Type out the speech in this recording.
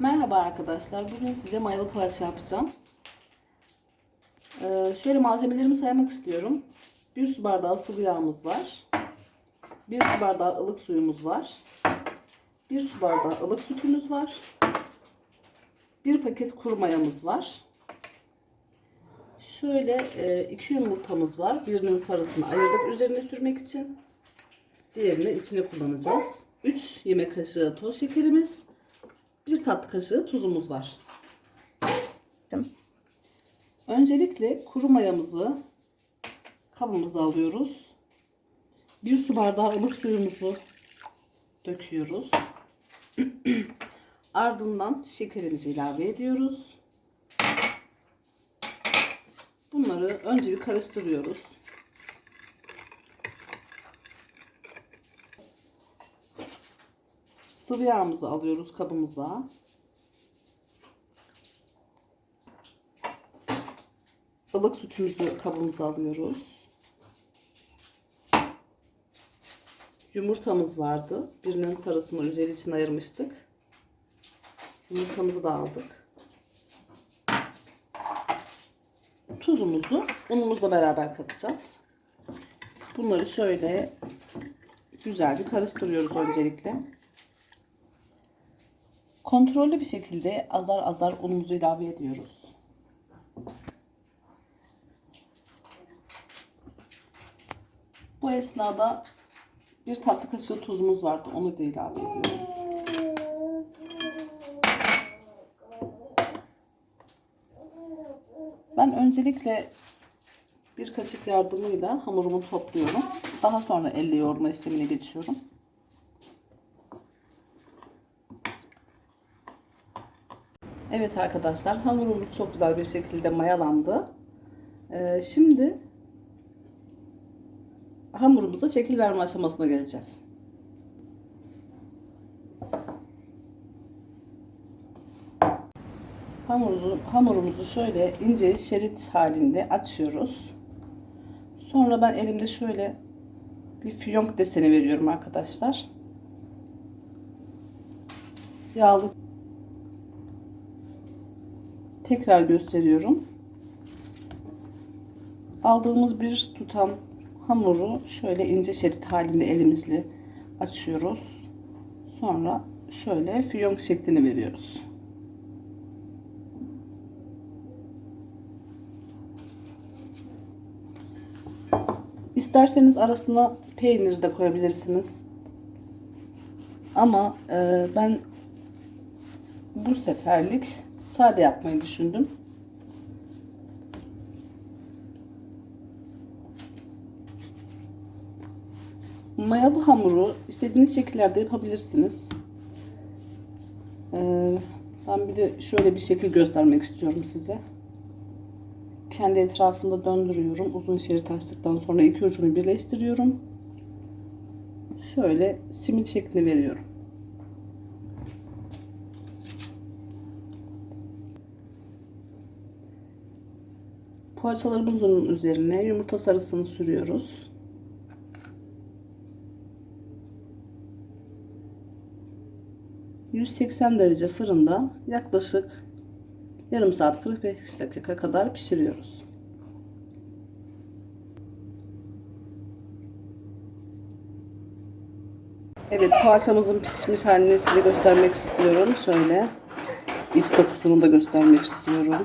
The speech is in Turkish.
Merhaba arkadaşlar. Bugün size mayalı poğaça yapacağım. Ee, şöyle malzemelerimi saymak istiyorum. 1 su bardağı sıvı yağımız var. 1 su bardağı ılık suyumuz var. 1 su bardağı ılık sütümüz var. 1 paket kuru mayamız var. Şöyle 2 yumurtamız var. Birinin sarısını ayırdık üzerine sürmek için. Diğerini içine kullanacağız. 3 yemek kaşığı toz şekerimiz. 1 tatlı kaşığı tuzumuz var. Öncelikle kuru mayamızı kabımıza alıyoruz. 1 su bardağı ılık suyumuzu döküyoruz. Ardından şekerimizi ilave ediyoruz. Bunları önce bir karıştırıyoruz. Sıvı yağımızı alıyoruz kabımıza. Ilık sütümüzü kabımıza alıyoruz. Yumurtamız vardı. Birinin sarısını üzeri için ayırmıştık. Yumurtamızı da aldık. Tuzumuzu unumuzla beraber katacağız. Bunları şöyle güzel bir karıştırıyoruz öncelikle. Kontrollü bir şekilde azar azar unumuzu ilave ediyoruz. Bu esnada bir tatlı kaşığı tuzumuz vardı. Onu da ilave ediyoruz. Ben öncelikle bir kaşık yardımıyla hamurumu topluyorum. Daha sonra elle yoğurma işlemine geçiyorum. Evet arkadaşlar hamurumuz çok güzel bir şekilde mayalandı. Ee, şimdi hamurumuza şekil verme aşamasına geleceğiz. Hamurumuzu, hamurumuzu şöyle ince şerit halinde açıyoruz. Sonra ben elimde şöyle bir fiyonk deseni veriyorum arkadaşlar. Yağlı tekrar gösteriyorum. Aldığımız bir tutam hamuru şöyle ince şerit halinde elimizle açıyoruz. Sonra şöyle fiyonk şeklini veriyoruz. İsterseniz arasına peynir de koyabilirsiniz. Ama e, ben bu seferlik sade yapmayı düşündüm. Mayalı hamuru istediğiniz şekillerde yapabilirsiniz. Ee, ben bir de şöyle bir şekil göstermek istiyorum size. Kendi etrafında döndürüyorum. Uzun şerit açtıktan sonra iki ucunu birleştiriyorum. Şöyle simit şeklini veriyorum. Poğaçalarımızın üzerine yumurta sarısını sürüyoruz. ...180 derece fırında yaklaşık yarım saat 45 dakika kadar pişiriyoruz. Evet poğaçamızın pişmiş halini size göstermek istiyorum. Şöyle iç dokusunu da göstermek istiyorum.